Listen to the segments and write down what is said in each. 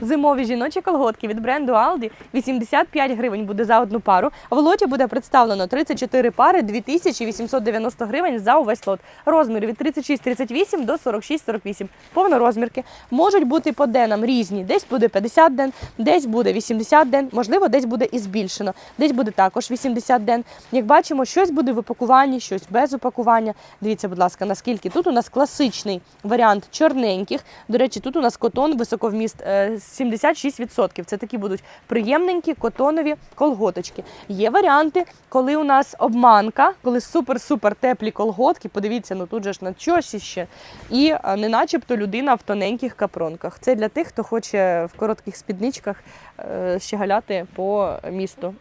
Зимові жіночі колготки від бренду Aldi 85 гривень буде за одну пару. В лоті буде представлено 34 пари 2890 гривень за увесь лот. Розміри від 36-38 до 46-48. Повнорозмірки. Можуть бути по денам різні. Десь буде 50 ден, десь буде 80 ден, можливо, десь буде і збільшено. Десь буде також 80 ден. Як бачимо, щось буде в упакуванні, щось без упакування. Дивіться, будь ласка, наскільки тут у нас класичний варіант чорненьких. До речі, тут у нас котон високовміст е, 76%. Це такі будуть приємненькі котонові колготочки. Є варіанти, коли у нас обманка, коли супер-супер теплі колготки. Подивіться, ну тут же ж на чоші ще. І е, не начебто людина в тоненьких капронках. Це для тих, хто хоче в коротких спідничках е, щегаляти по місту.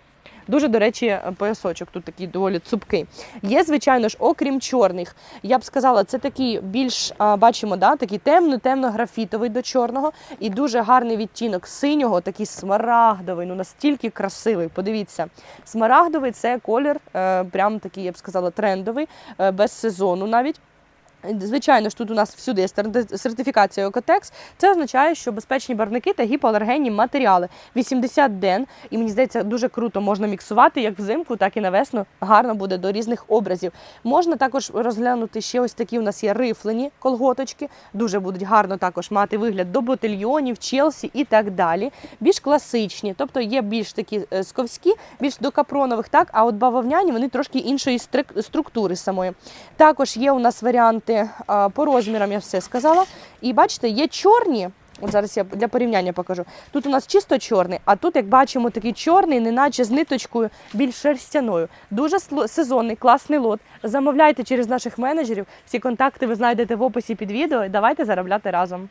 Дуже, до речі, поясочок тут такий доволі цупкий. Є, звичайно ж, окрім чорних. Я б сказала, це такий більш бачимо, да, такий темно, темно-графітовий до чорного і дуже гарний відтінок синього, такий смарагдовий, ну настільки красивий. Подивіться, смарагдовий це колір, е, прям такий, я б сказала, трендовий, е, без сезону навіть. Звичайно ж, тут у нас всюди є сертифікація Екотекс. Це означає, що безпечні барвники та гіпоалергенні матеріали. 80 ден, і мені здається, дуже круто можна міксувати як взимку, так і на весну. Гарно буде до різних образів. Можна також розглянути ще ось такі у нас є рифлені колготочки. Дуже будуть гарно також мати вигляд до ботильйонів, челсі і так далі. Більш класичні, тобто є більш такі е, сковські, більш до капронових, так, а от бавовняні вони трошки іншої структури самої. Також є у нас варіанти а, по розмірам, я все сказала. І бачите, є чорні. От зараз я для порівняння покажу. Тут у нас чисто чорний, а тут, як бачимо, такий чорний, неначе з ниточкою, більш шерстяною. Дуже сезонний, класний лот. Замовляйте через наших менеджерів. Всі контакти ви знайдете в описі під відео. Давайте заробляти разом.